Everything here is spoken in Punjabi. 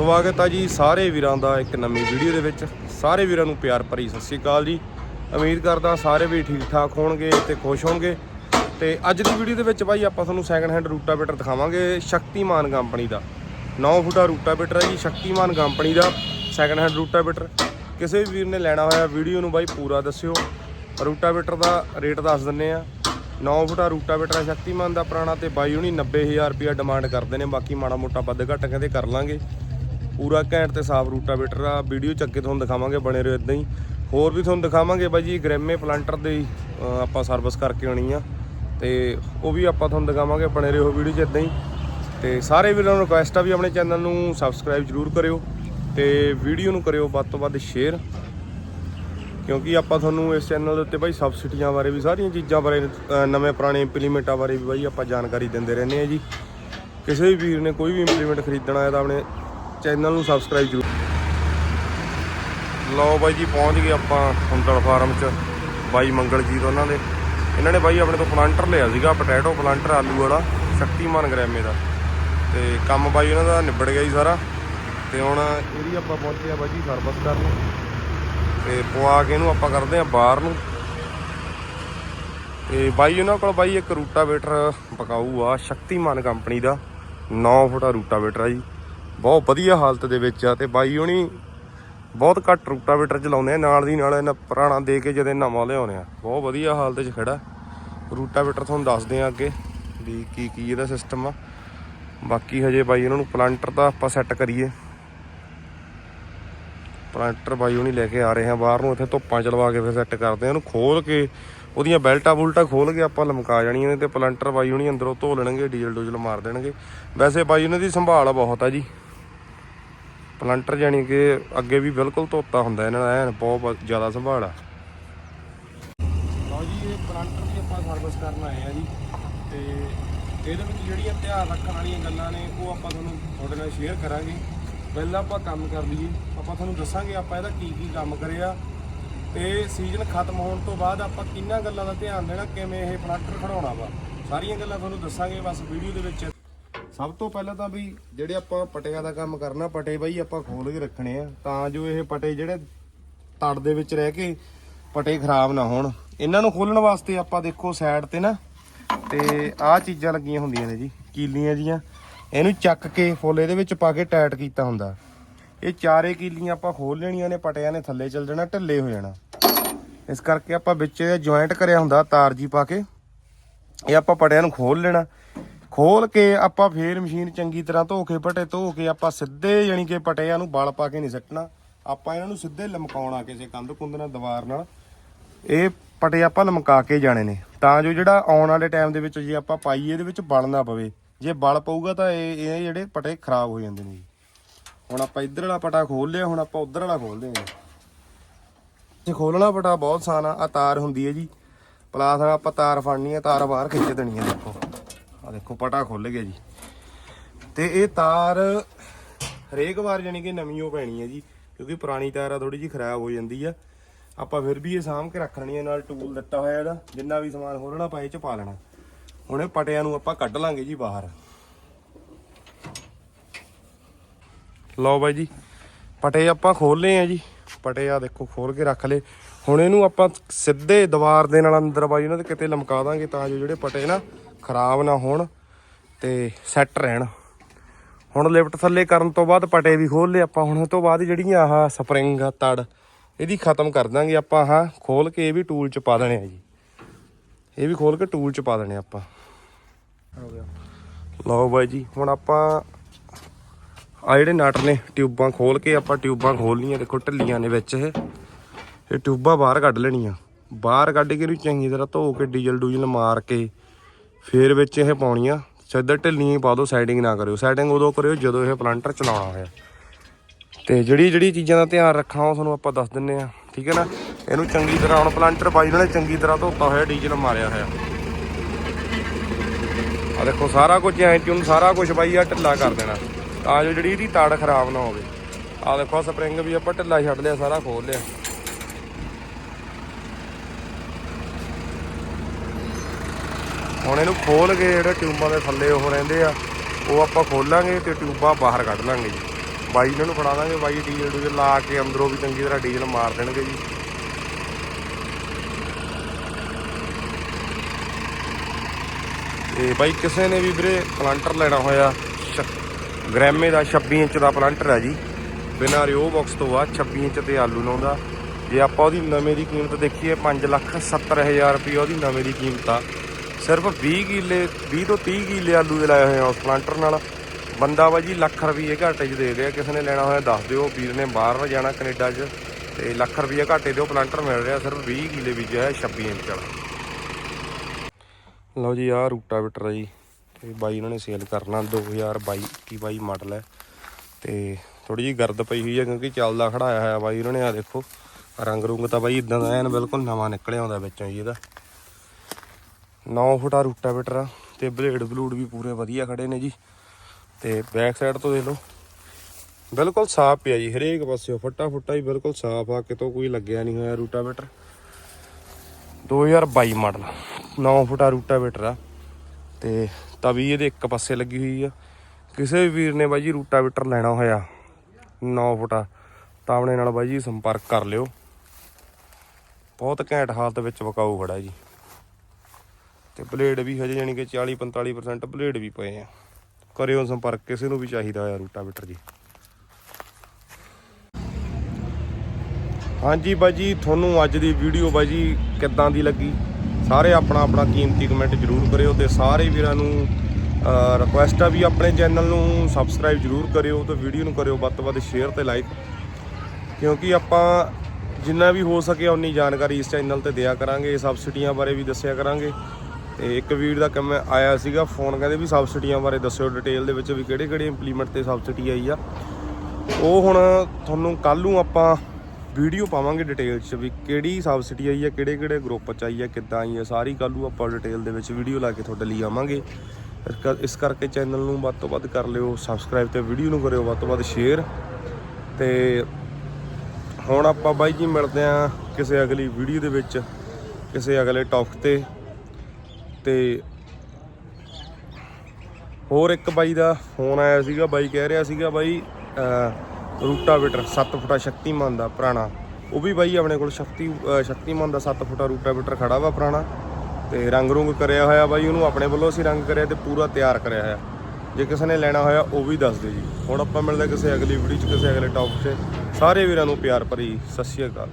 ਸਵਾਗਤ ਆ ਜੀ ਸਾਰੇ ਵੀਰਾਂ ਦਾ ਇੱਕ ਨਵੀਂ ਵੀਡੀਓ ਦੇ ਵਿੱਚ। ਸਾਰੇ ਵੀਰਾਂ ਨੂੰ ਪਿਆਰ ਭਰੀ ਸਤਿ ਸ਼੍ਰੀ ਅਕਾਲ ਜੀ। ਉਮੀਦ ਕਰਦਾ ਸਾਰੇ ਵੀ ਠੀਕ ਠਾਕ ਹੋਣਗੇ ਤੇ ਖੁਸ਼ ਹੋਣਗੇ। ਤੇ ਅੱਜ ਦੀ ਵੀਡੀਓ ਦੇ ਵਿੱਚ ਬਾਈ ਆਪਾਂ ਤੁਹਾਨੂੰ ਸੈਕੰਡ ਹੈਂਡ ਰੂਟਾਵੇਟਰ ਦਿਖਾਵਾਂਗੇ, ਸ਼ਕਤੀਮਾਨ ਕੰਪਨੀ ਦਾ। 9 ਫੁੱਟਾ ਰੂਟਾਵੇਟਰ ਹੈ ਜੀ, ਸ਼ਕਤੀਮਾਨ ਕੰਪਨੀ ਦਾ ਸੈਕੰਡ ਹੈਂਡ ਰੂਟਾਵੇਟਰ। ਕਿਸੇ ਵੀ ਵੀਰ ਨੇ ਲੈਣਾ ਹੋਇਆ ਵੀਡੀਓ ਨੂੰ ਬਾਈ ਪੂਰਾ ਦੱਸਿਓ। ਰੂਟਾਵੇਟਰ ਦਾ ਰੇਟ ਦੱਸ ਦਿੰਨੇ ਆ। 9 ਫੁੱਟਾ ਰੂਟਾਵੇਟਰ ਹੈ, ਸ਼ਕਤੀਮਾਨ ਦਾ ਪੁਰਾਣਾ ਤੇ ਬਾਈ ਹੁਣੀ 90000 ਰੁਪਿਆ ਡਿਮਾਂਡ ਕਰਦੇ ਨੇ। ਬਾਕੀ ਮਾੜਾ ਮੋਟਾ ਵੱਧ ਘੱਟ ਕਹਿੰਦੇ ਕਰ ਲਾਂਗੇ। ਪੂਰਾ ਘੈਂਟ ਤੇ ਸਾਫ਼ ਰੂਟਾਵੇਟਰ ਆ। ਵੀਡੀਓ ਚੱਕ ਕੇ ਤੁਹਾਨੂੰ ਦਿਖਾਵਾਂਗੇ ਬਣੇ ਰਹੋ ਇਦਾਂ ਹੀ। ਹੋਰ ਵੀ ਤੁਹਾਨੂੰ ਦਿਖਾਵਾਂਗੇ ਬਾਈ ਜੀ, ਗ੍ਰੈਮੇ ਪਲਾਂਟਰ ਦੇ ਆਪਾਂ ਸਰਵਿਸ ਕਰਕੇ ਆਉਣੀ ਆ। ਤੇ ਉਹ ਵੀ ਆਪਾਂ ਤੁਹਾਨੂੰ ਦਿਖਾਵਾਂਗੇ ਬਣੇ ਰਹੋ ਵੀਡੀਓ ਚ ਇਦਾਂ ਹੀ। ਤੇ ਸਾਰੇ ਵੀਰਾਂ ਨੂੰ ਰਿਕੁਐਸਟ ਆ ਵੀ ਆਪਣੇ ਚੈਨਲ ਨੂੰ ਸਬਸਕ੍ਰਾਈਬ ਜਰੂਰ ਕਰਿਓ ਤੇ ਵੀਡੀਓ ਨੂੰ ਕਰਿਓ ਵੱਧ ਤੋਂ ਵੱਧ ਸ਼ੇਅਰ ਕਿਉਂਕਿ ਆਪਾਂ ਤੁਹਾਨੂੰ ਇਸ ਚੈਨਲ ਦੇ ਉੱਤੇ ਬਾਈ ਸਬਸਿਡੀਆਂ ਬਾਰੇ ਵੀ ਸਾਰੀਆਂ ਚੀਜ਼ਾਂ ਬਾਰੇ ਨਵੇਂ ਪੁਰਾਣੇ ਇੰਪਲੀਮੈਂਟਾਂ ਬਾਰੇ ਵੀ ਬਾਈ ਆਪਾਂ ਜਾਣਕਾਰੀ ਦਿੰਦੇ ਰਹਿੰਦੇ ਆ ਜੀ। ਕਿਸੇ ਵੀ ਵੀਰ ਨੇ ਕੋਈ ਵੀ ਇੰਪਲੀਮੈਂਟ ਖਰੀਦਣਾ ਹੈ ਤਾਂ ਆਪਣੇ ਚੈਨਲ ਨੂੰ ਸਬਸਕ੍ਰਾਈਬ ਜ਼ਰੂਰ। ਲਓ ਬਾਈ ਜੀ, ਪਹੁੰਚ ਗਏ ਆਪਾਂ ਹੁੰਦਲ ਫਾਰਮ 'ਚ, ਬਾਈ ਮੰਗਲ ਮੰਗਲਜੀਤ ਉਹਨਾਂ ਦੇ। ਇਹਨਾਂ ਨੇ ਬਾਈ ਆਪਣੇ ਤੋਂ ਪਲਾਂਟਰ ਲਿਆ ਸੀਗਾ, ਪੋਟੈਟੋ ਪਲਾਂਟਰ, ਆਲੂ ਵਾਲਾ, ਸ਼ਕਤੀਮਾਨ ਗ੍ਰੈਮੇ ਦਾ। ਤੇ ਕੰਮ ਬਾਈ ਉਹਨਾਂ ਦਾ ਨਿਬੜ ਗਿਆ ਜੀ ਸਾਰਾ। ਤੇ ਹੁਣ ਇਹਦੀ ਆਪਾਂ ਪਹੁੰਚੇ ਆ ਬਾਈ ਜੀ ਸਰਵਿਸ ਕਰਨ। ਤੇ ਪਵਾ ਕੇ ਇਹਨੂੰ ਆਪਾਂ ਕਰਦੇ ਆ ਬਾਹਰ ਨੂੰ। ਤੇ ਬਾਈ ਉਹਨਾਂ ਕੋਲ ਬਾਈ ਇੱਕ ਰੂਟਾਵੇਟਰ ਪਕਾਊ ਆ, ਸ਼ਕਤੀਮਾਨ ਕੰਪਨੀ ਦਾ। 9 ਫੁੱਟਾ ਰੂਟਾਵੇਟਰ ਆ ਜੀ। ਬਹੁਤ ਵਧੀਆ ਹਾਲਤ ਦੇ ਵਿੱਚ ਆ ਤੇ ਬਾਈ ਹੁਣੀ ਬਹੁਤ ਘੱਟ ਰੂਟਾਵੇਟਰ ਚਲਾਉਂਦੇ ਆ, ਨਾਲ ਦੀ ਨਾਲ ਇਹਨਾਂ ਪੁਰਾਣਾ ਦੇ ਕੇ ਜਦੇ ਨਵਾਂ ਲਿਆਉਂਦੇ ਆ। ਬਹੁਤ ਵਧੀਆ ਹਾਲਤ 'ਚ ਖੜਾ। ਰੂਟਾਵੇਟਰ ਤੁਹਾਨੂੰ ਦੱਸਦੇ ਆ ਅੱਗੇ ਵੀ ਕੀ ਕੀ ਇਹਦਾ ਸਿਸਟਮ ਆ। ਬਾਕੀ ਹਜੇ ਬਾਈ ਉਹਨਾਂ ਨੂੰ ਪਲਾਂਟਰ ਦਾ ਆਪਾਂ ਸੈੱਟ ਕਰੀਏ। ਪਲਾਂਟਰ ਬਾਈ ਹੁਣੀ ਲੈ ਕੇ ਆ ਰਹੇ ਆ ਬਾਹਰ ਨੂੰ, ਇੱਥੇ ਧੁੱਪਾਂ ਚਲਵਾ ਕੇ ਫਿਰ ਸੈੱਟ ਕਰਦੇ ਆ। ਉਹਨੂੰ ਖੋਲ ਕੇ ਉਹਦੀਆਂ ਬੈਲਟਾਂ ਬੁਲਟਾਂ ਖੋਲ ਕੇ ਆਪਾਂ ਲਮਕਾ ਜਾਣੀਆਂ ਨੇ ਤੇ ਪਲੰਟਰ ਬਾਈ ਹੁਣੀ ਅੰਦਰੋਂ ਧੋ ਲੈਣਗੇ, ਡੀਜ਼ਲ ਡੂਜ਼ਲ ਮਾਰ ਦੇਣਗੇ। ਵੈਸੇ ਬਾਈ ਉਹਨਾਂ ਦੀ ਸੰਭਾਲ ਬਹੁਤ ਆ ਜੀ। ਪਲਾਂਟਰ ਜਾਨੀ ਕਿ ਅੱਗੇ ਵੀ ਬਿਲਕੁਲ ਧੋਤਾ ਹੁੰਦਾ ਇਹਨਾਂ ਦਾ, ਐਨ ਬਹੁਤ ਜ਼ਿਆਦਾ ਸੰਭਾਲ ਆ। ਲਓ ਜੀ, ਇਹ ਪਲੰਟਰ ਦੀ ਆਪਾਂ ਸਰਵਿਸ ਕਰਨ ਆਏ ਆ ਜੀ। ਤੇ ਇਹਦੇ ਵਿੱਚ ਜਿਹੜੀਆਂ ਧਿਆਨ ਰੱਖਣ ਵਾਲੀਆਂ ਗੱਲਾਂ ਨੇ, ਉਹ ਆਪਾਂ ਤੁਹਾਨੂੰ ਤੁਹਾਡੇ ਨਾਲ ਸ਼ੇਅਰ ਕਰਾਂਗੇ। ਪਹਿਲਾਂ ਆਪਾਂ ਕੰਮ ਕਰ ਲਈਏ। ਆਪਾਂ ਤੁਹਾਨੂੰ ਦੱਸਾਂਗੇ ਆਪਾਂ ਇਹਦਾ ਕੀ ਕੀ ਕੰਮ ਕਰਿਆ। ਤੇ ਸੀਜ਼ਨ ਖਤਮ ਹੋਣ ਤੋਂ ਬਾਅਦ ਆਪਾਂ ਕਿੰਨਾ ਗੱਲਾਂ ਦਾ ਧਿਆਨ ਦੇਣਾ, ਕਿਵੇਂ ਇਹ ਪਲਾਂਟਰ ਖੜਾਉਣਾ ਵਾ। ਸਾਰੀਆਂ ਗੱਲਾਂ ਤੁਹਾਨੂੰ ਦੱਸਾਂਗੇ, ਬਸ ਵੀਡੀਓ ਦੇ ਵਿੱਚ ਸਭ ਤੋਂ ਪਹਿਲਾਂ ਤਾਂ ਵੀ ਜਿਹੜੇ ਆਪਾਂ ਪਟਿਆਂ ਦਾ ਕੰਮ ਕਰਨਾ, ਪਟੇ ਬਾਈ ਆਪਾਂ ਖੋਲ ਕੇ ਰੱਖਣੇ ਆ। ਤਾਂ ਜੋ ਇਹ ਪਟੇ ਜਿਹੜੇ ਤੜ ਦੇ ਵਿੱਚ ਰਹਿ ਕੇ ਪਟੇ ਖਰਾਬ ਨਾ ਹੋਣ। ਇਹਨਾਂ ਨੂੰ ਖੋਲਣ ਵਾਸਤੇ ਆਪਾਂ ਦੇਖੋ ਸਾਈਡ ਤੇ ਨਾ, ਤੇ ਆਹ ਚੀਜ਼ਾਂ ਲੱਗੀਆਂ ਹੁੰਦੀਆਂ ਨੇ ਜੀ, ਕੀਲੀਆਂ ਜੀਆਂ। ਇਹਨੂੰ ਚੱਕ ਕੇ ਫੁੱਲ ਇਹਦੇ ਵਿੱਚ ਪਾ ਕੇ ਟਾਈਟ ਕੀਤਾ ਹੁੰਦਾ। ਇਹ ਚਾਰੇ ਕੀਲੀਆਂ ਆਪਾਂ ਖੋਲ ਲੈਣੀਆਂ ਨੇ, ਪਟਿਆਂ ਨੇ ਥੱਲੇ ਚੱਲ ਜਾਣਾ, ਢਿੱਲੇ ਹੋ ਜਾਣਾ। ਇਸ ਕਰਕੇ ਆਪਾਂ ਵਿੱਚ ਜੁਆਇੰਟ ਕਰਿਆ ਹੁੰਦਾ, ਤਾਰ ਜੀ ਪਾ ਕੇ। ਇਹ ਆਪਾਂ ਪਟਿਆਂ ਨੂੰ ਖੋਲ ਲੈਣਾ। ਖੋਲ ਕੇ ਆਪਾਂ ਫੇਰ ਮਸ਼ੀਨ ਚੰਗੀ ਤਰ੍ਹਾਂ ਧੋ ਕੇ ਪਟੇ, ਧੋ ਕੇ ਆਪਾਂ ਸਿੱਧੇ ਯਾਨੀ ਕਿ ਪਟਿਆਂ ਨੂੰ ਬਲ ਪਾ ਕੇ ਨਹੀਂ ਸੱਟਣਾ। ਆਪਾਂ ਇਹਨਾਂ ਨੂੰ ਸਿੱਧੇ ਲਮਕਾਉਣਾ ਕਿਸੇ ਕੰਧ ਕੁੰਦ ਨਾਲ, ਦੀਵਾਰ ਨਾਲ। ਇਹ ਪਟੇ ਆਪਾਂ ਲਮਕਾ ਕੇ ਜਾਣੇ ਨੇ। ਤਾਂ ਜੋ ਜਿਹੜਾ ਆਉਣ ਵਾਲੇ ਟਾਈਮ ਦੇ ਵਿੱਚ ਜੇ ਆਪਾਂ ਪਾਈਏ, ਇਹਦੇ ਵਿੱਚ ਬਲ ਨਾ ਪਵੇ। ਜੇ ਬਲ ਪਊਗਾ ਤਾਂ ਇਹ ਇਹ ਜਿਹੜੇ ਪਟੇ ਖਰਾਬ ਹੋ ਜਾਂਦੇ ਨੇ ਜੀ। ਹੁਣ ਆਪਾਂ ਇੱਧਰ ਵਾਲਾ ਪਟਾ ਖੋਲ ਲਿਆ, ਹੁਣ ਆਪਾਂ ਉੱਧਰ ਵਾਲਾ ਖੋਲਦੇ ਹਾਂ ਜੇ। ਖੋਲਣਾ ਪਟਾ ਬਹੁਤ ਆਸਾਨ ਆ ਤਾਰ ਹੁੰਦੀ ਹੈ ਜੀ। ਪਲਾਸ ਨਾਲ ਆਪਾਂ ਤਾਰ ਫੜਨੀ ਹੈ ਤਾਰ ਬਾਹਰ ਖਿੱਚ ਦੇਣੀ ਹੈ ਦੇਖੋ। ਆ ਦੇਖੋ, ਪਟਾ ਖੁੱਲ ਗਿਆ ਜੀ। ਤੇ ਇਹ ਤਾਰ ਹਰੇਕ ਵਾਰ ਜਾਨੀ ਕਿ ਨਵੀਂ ਓ ਪੈਣੀ ਹੈ ਜੀ, ਕਿਉਂਕਿ ਪੁਰਾਣੀ ਤਾਰ ਆ ਥੋੜੀ ਜੀ ਖਰਾਬ ਹੋ ਜਾਂਦੀ ਆ। ਆਪਾਂ ਫਿਰ ਵੀ ਇਹ ਸਾਂਭ ਕੇ ਰੱਖਣੀ ਹੈ, ਨਾਲ ਟੂਲ ਦਿੱਤਾ ਹੋਇਆ ਇਹਦਾ, ਜਿੰਨਾ ਵੀ ਸਮਾਨ ਖੋਲਣਾ ਪਾਏ ਚ ਪਾ ਲੈਣਾ। ਹੁਣ ਇਹ ਪਟਿਆਂ ਨੂੰ ਆਪਾਂ ਕੱਢ ਲਾਂਗੇ ਜੀ ਬਾਹਰ। ਲਓ ਬਾਈ ਜੀ, ਪਟੇ ਆਪਾਂ ਖੋਲ ਲਏ ਆ ਜੀ। ਪਟੇ ਆ ਦੇਖੋ ਖੋਲ ਕੇ ਰੱਖ ਲਏ। ਹੁਣ ਇਹਨੂੰ ਆਪਾਂ ਸਿੱਧੇ ਦੀਵਾਰ ਦੇ ਨਾਲ ਅੰਦਰ ਬਾਈ ਉਹਨਾਂ ਦੇ ਕਿਤੇ ਲਮਕਾ ਦਾਂਗੇ ਤਾਂ ਜੋ ਜਿਹੜੇ ਪਟੇ ਨਾ ਖਰਾਬ ਨਾ ਹੋਣ ਤੇ ਸੈੱਟ ਰਹਿਣ। ਹੁਣ ਲਿਫਟ ਥੱਲੇ ਕਰਨ ਤੋਂ ਬਾਅਦ ਪਟੇ ਵੀ ਖੋਲ ਲਏ ਆਪਾਂ। ਹੁਣ ਤੋਂ ਬਾਅਦ ਜਿਹੜੀਆਂ ਆਹ ਸਪਰਿੰਗ ਆ ਤੜ ਇਹਦੀ ਖਤਮ ਕਰ ਦਾਂਗੇ ਆਪਾਂ ਆਹ। ਖੋਲ ਕੇ ਇਹ ਵੀ ਟੂਲ ਚ ਪਾ ਦੇਣੇ ਆ ਜੀ। ਇਹ ਵੀ ਖੋਲ ਕੇ ਟੂਲ ਚ ਪਾ ਦੇਣੇ ਆਪਾਂ। ਹੋ ਗਿਆ। ਲਓ ਬਾਈ ਜੀ ਹੁਣ ਆਪਾਂ ਆ ਜਿਹੜੇ ਨਟ ਨੇ ਟਿਊਬਾਂ ਖੋਲ ਕੇ ਆਪਾਂ ਟਿਊਬਾਂ ਖੋਲਣੀਆਂ ਦੇਖੋ ਢਿੱਲੀਆਂ ਨੇ ਵਿੱਚ ਇਹ। ਇਹ ਟਿਊਬਾਂ ਬਾਹਰ ਕੱਢ ਲੈਣੀਆਂ। ਬਾਹਰ ਕੱਢ ਕੇ ਇਹਨੂੰ ਚੰਗੀ ਤਰ੍ਹਾਂ ਧੋ ਕੇ ਡੀਜ਼ਲ ਡੂਜ਼ਲ ਮਾਰ ਕੇ ਫੇਰ ਵਿੱਚ ਇਹ ਪਾਉਣੀਆਂ। ਸਿੱਧਾ ਢਿੱਲੀਆਂ ਹੀ ਪਾ ਦਿਓ ਸਾਈਡਿੰਗ ਨਾ ਕਰਿਓ। ਸਾਈਡਿੰਗ ਉਦੋਂ ਕਰਿਓ ਜਦੋਂ ਇਹ ਪਲਾਂਟਰ ਚਲਾਉਣਾ ਹੋਇਆ। ਤੇ ਜਿਹੜੀ ਜਿਹੜੀ ਚੀਜ਼ਾਂ ਦਾ ਧਿਆਨ ਰੱਖਣਾ, ਉਹ ਤੁਹਾਨੂੰ ਆਪਾਂ ਦੱਸ ਦਿੰਨੇ ਆ ਠੀਕ ਹੈ ਨਾ? ਇਹਨੂੰ ਚੰਗੀ ਤਰ੍ਹਾਂ ਹੁਣ ਪਲਾਂਟਰ ਬਾਈ ਨਾਲੇ ਚੰਗੀ ਤਰ੍ਹਾਂ ਧੋਤਾ ਹੋਇਆ, ਡੀਜ਼ਲ ਮਾਰਿਆ ਹੋਇਆ। ਆ ਦੇਖੋ, ਸਾਰਾ ਕੁਝ ਐਂ ਟਿਊਨ ਸਾਰਾ ਕੁਝ ਬਾਈ ਆ ਢਿੱਲਾ ਕਰ ਦੇਣਾ। ਤਾਂ ਜੋ ਜਿਹੜੀ ਇਹਦੀ ਤਾੜ ਖਰਾਬ ਨਾ ਹੋਵੇ। ਆ ਦੇਖੋ ਸਪਰਿੰਗ ਵੀ ਆਪਾਂ ਢਿੱਲਾ ਛੱਡ ਲਿਆ, ਸਾਰਾ ਖੋਲ ਲਿਆ। ਹੁਣ ਇਹਨੂੰ ਖੋਲ ਕੇ ਜਿਹੜੇ ਟਿਊਬਾਂ ਦੇ ਥੱਲੇ ਉਹ ਰਹਿੰਦੇ ਆ, ਉਹ ਆਪਾਂ ਖੋਲਾਂਗੇ ਤੇ ਟਿਊਬਾਂ ਬਾਹਰ ਕੱਢ ਲਾਂਗੇ ਜੀ। ਬਾਈ ਇਹਨਾਂ ਨੂੰ ਫੜਾ ਦਾਂਗੇ, ਬਾਈ ਡੀਜ਼ਲ ਡੂਜ਼ਲ ਲਾ ਕੇ ਅੰਦਰੋਂ ਵੀ ਚੰਗੀ ਤਰ੍ਹਾਂ ਡੀਜ਼ਲ ਮਾਰ ਦੇਣਗੇ ਜੀ। ਤੇ ਬਾਈ ਕਿਸੇ ਨੇ ਵੀ ਵੀਰੇ ਪਲਾਂਟਰ ਲੈਣਾ ਹੋਇਆ, ਛ- ਗ੍ਰੈਮੇ ਦਾ 26 ਇੰਚ ਦਾ ਪਲਾਂਟਰ ਹੈ ਜੀ। ਬਿਨਾਂ ਰਿਓ ਬਾਕਸ ਤੋਂ ਆ 26 ਇੰਚ ਤੇ ਆਲੂ ਲਾਉਂਦਾ। ਜੇ ਆਪਾਂ ਉਹਦੀ ਨਵੇਂ ਦੀ ਕੀਮਤ ਦੇਖੀਏ 5 ਲੱਖ 70 ਹਜ਼ਾਰ ਰੁਪਏ ਉਹਦੀ ਨਵੇਂ ਦੀ ਕੀਮਤ ਆ। ਸਿਰਫ 20 ਕਿੱਲੇ 20 ਤੋਂ 30 ਕਿੱਲੇ ਆਲੂ ਦੇ ਲਾਏ ਹੋਏ ਆ ਉਸ ਪਲਾਂਟਰ ਨਾਲ। ਬੰਦਾ ਵਾ ਜੀ ਲੱਖ ਰੁਪਏ ਘਾਟੇ 'ਚ ਦੇ ਰਿਹਾ ਕਿਸੇ ਨੇ ਲੈਣਾ ਹੋਇਆ ਦੱਸ ਦਿਓ, ਵੀਰ ਨੇ ਬਾਹਰ ਜਾਣਾ ਕੈਨੇਡਾ 'ਚ, ਤੇ ਲੱਖ ਰੁਪਏ ਘਾਟੇ ਦੇ ਉਹ ਪਲਾਂਟਰ ਮਿਲ ਰਿਹਾ, ਸਿਰਫ 20 ਕਿੱਲੇ ਵਿੱਚ ਹੈ 26 ਇੰਚ ਵਾਲਾ। ਲਓ ਜੀ, ਆਹ ਰੂਟਾਵੇਟਰ ਆ ਜੀ, ਤੇ ਬਾਈ ਉਹਨਾਂ ਨੇ ਸੇਲ ਕਰਨਾ 2022 21 ਮਾਡਲ ਹੈ ਤੇ ਥੋੜੀ ਜੀ ਗਰਦ ਪਈ ਹੋਈ ਹੈ ਕਿਉਂਕਿ ਚੱਲਦਾ ਖੜਾਇਆ ਹੋਇਆ ਬਾਈ ਉਹਨਾਂ ਨੇ ਆ ਦੇਖੋ, ਰੰਗ ਰੁੰਗ ਤਾਂ ਬਾਈ ਇਦਾਂ ਦਾ ਐਨ ਬਿਲਕੁਲ ਨਵਾਂ ਨਿਕਲਿਆ ਆਉਂਦਾ ਵਿੱਚੋਂ ਜੀ ਇਹਦਾ। 9 ਫੁੱਟਾ ਰੂਟਾਵੇਟਰ ਆ ਤੇ ਬਲੇਡ ਬਲੂਡ ਵੀ ਪੂਰੇ ਵਧੀਆ ਖੜੇ ਨੇ ਜੀ। ਤੇ ਬੈਕ ਸਾਈਡ ਤੋਂ ਦੇਖ ਲਓ। ਬਿਲਕੁਲ ਸਾਫ਼ ਪਿਆ ਜੀ, ਹਰੇਕ ਪਾਸਿਓਂ ਫੱਟਾ ਫੁੱਟਾ ਹੀ ਬਿਲਕੁਲ ਸਾਫ਼ ਆ, ਕਿਤੋਂ ਕੋਈ ਲੱਗਿਆ ਨਹੀਂ ਹੋਇਆ ਰੂਟਾਵੇਟਰ। 2022 ਮਾਡਲ 9 ਫੁੱਟਾ ਰੂਟਾਵੇਟਰ ਆ। ਤੇ ਤਵੀ ਇਹਦੇ ਇੱਕ ਪਾਸੇ ਲੱਗੀ ਹੋਈ ਆ। ਕਿਸੇ ਵੀ ਵੀਰ ਨੇ ਬਾਈ ਜੀ ਰੂਟਾਵੇਟਰ ਲੈਣਾ ਹੋਇਆ 9 ਫੁੱਟਾ ਤਾਂ ਆਪਣੇ ਨਾਲ ਬਾਈ ਜੀ ਸੰਪਰਕ ਕਰ ਲਿਓ। ਬਹੁਤ ਘੈਂਟ ਹਾਲਤ ਵਿੱਚ ਵਕਾਊ ਖੜਾ ਜੀ। ਤੇ ਬਲੇਡ ਵੀ ਹਜੇ ਜਾਨੀ ਕਿ 40 45% ਬਲੇਡ ਵੀ ਪਏ ਆ। ਕਰਿਓ ਸੰਪਰਕ, ਕਿਸੇ ਨੂੰ ਵੀ ਚਾਹੀਦਾ ਹੋਇਆ ਰੂਟਾਵੇਟਰ ਜੀ। ਹਾਂਜੀ ਬਾਈ ਜੀ ਤੁਹਾਨੂੰ ਅੱਜ ਦੀ ਵੀਡੀਓ ਬਾਈ ਜੀ ਕਿੱਦਾਂ ਦੀ ਲੱਗੀ? ਸਾਰੇ ਆਪਣਾ ਆਪਣਾ ਕੀਮਤੀ ਕਮੈਂਟ ਜ਼ਰੂਰ ਕਰਿਓ ਤੇ ਸਾਰੇ ਵੀਰਾਂ ਨੂੰ ਰਿਕੁਐਸਟ ਆ ਵੀ ਆਪਣੇ ਚੈਨਲ ਨੂੰ ਸਬਸਕ੍ਰਾਈਬ ਜ਼ਰੂਰ ਕਰਿਓ ਤੇ ਵੀਡੀਓ ਨੂੰ ਕਰਿਓ ਵੱਧ ਤੋਂ ਵੱਧ ਸ਼ੇਅਰ ਤੇ ਲਾਈਕ ਕਿਉਂਕਿ ਆਪਾਂ ਜਿੰਨਾ ਵੀ ਹੋ ਸਕੇ ਉਨੀ ਜਾਣਕਾਰੀ ਇਸ ਚੈਨਲ ਤੇ ਦਿਆ ਕਰਾਂਗੇ ਸਬਸਿਡੀਆਂ ਬਾਰੇ ਵੀ ਦੱਸਿਆ ਕਰਾਂਗੇ। ਤੇ ਇੱਕ ਵੀਰ ਦਾ ਕੰਮ ਆਇਆ ਸੀਗਾ ਫੋਨ ਕਹਿੰਦੇ ਵੀ ਸਬਸਿਡੀਆਂ ਬਾਰੇ ਦੱਸਿਓ ਡਿਟੇਲ ਦੇ ਵਿੱਚ ਵੀ ਕਿਹੜੇ ਕਿਹੜੇ ਇੰਪਲੀਮੈਂਟ ਤੇ ਸਬਸਿਡੀ ਆਈ ਆ। ਉਹ ਹੁਣ ਤੁਹਾਨੂੰ ਕੱਲ ਨੂੰ ਆਪਾਂ ਵੀਡੀਓ ਪਾਵਾਂਗੇ ਡਿਟੇਲ 'ਚ ਵੀ ਕਿਹੜੀ ਸਬਸਿਡੀ ਆਈ ਆ, ਕਿਹੜੇ ਕਿਹੜੇ ਗਰੁੱਪ 'ਚ ਆਈ ਹੈ ਕਿੱਦਾਂ ਆਈ ਹੈ ਸਾਰੀ ਕੱਲ ਨੂੰ ਆਪਾਂ ਡਿਟੇਲ ਦੇ ਵਿੱਚ ਵੀਡੀਓ ਲਾ ਕੇ ਤੁਹਾਡੇ ਲਈ ਆਵਾਂਗੇ। ਇਸ ਕਰਕੇ ਚੈਨਲ ਨੂੰ ਵੱਧ ਤੋਂ ਵੱਧ ਕਰ ਲਿਓ ਸਬਸਕ੍ਰਾਈਬ ਤੇ ਵੀਡੀਓ ਨੂੰ ਕਰਿਓ, ਵੱਧ ਤੋਂ ਵੱਧ ਸ਼ੇਅਰ ਤੇ ਹੁਣ ਆਪਾਂ ਬਾਈ ਜੀ ਮਿਲਦੇ ਆਂ ਕਿਸੇ ਅਗਲੀ ਵੀਡੀਓ ਦੇ ਵਿੱਚ, ਕਿਸੇ ਅਗਲੇ ਟੌਪਿਕ ਤੇ। ਤੇ ਹੋਰ ਇੱਕ ਬਾਈ ਦਾ ਫੋਨ ਆਇਆ ਸੀਗਾ, ਬਾਈ ਕਹਿ ਰਿਹਾ ਸੀਗਾ ਬਾਈ ਰੂਟਾਵੇਟਰ 7 ਫੁੱਟਾ ਸ਼ਕਤੀਮਾਨ ਦਾ ਪੁਰਾਣਾ। ਉਹ ਵੀ ਬਾਈ ਆਪਣੇ ਕੋਲ ਸ਼ਕਤੀ ਸ਼ਕਤੀਮਾਨ ਦਾ 7 ਫੁੱਟਾ ਰੂਟਾਵੇਟਰ ਖੜਾ ਵਾ ਪੁਰਾਣਾ ਤੇ ਰੰਗ ਰੁੰਗ ਕਰਿਆ ਹੋਇਆ ਬਾਈ, ਉਹਨੂੰ ਆਪਣੇ ਵੱਲੋਂ ਅਸੀਂ ਰੰਗ ਕਰਿਆ ਤੇ ਪੂਰਾ ਤਿਆਰ ਕਰਿਆ ਹੋਇਆ। ਜੇ ਕਿਸੇ ਨੇ ਲੈਣਾ ਹੋਇਆ, ਉਹ ਵੀ ਦੱਸ ਦਿਓ ਜੀ। ਹੁਣ ਆਪਾਂ ਮਿਲਦੇ ਕਿਸੇ ਅਗਲੀ ਵੀਡੀਓ 'ਚ, ਕਿਸੇ ਅਗਲੇ ਟੌਪਿਕ 'ਚ। ਸਾਰੇ ਵੀਰਾਂ ਨੂੰ ਪਿਆਰ ਭਰੀ ਸਤਿ ਸ਼੍ਰੀ ਅਕਾਲ।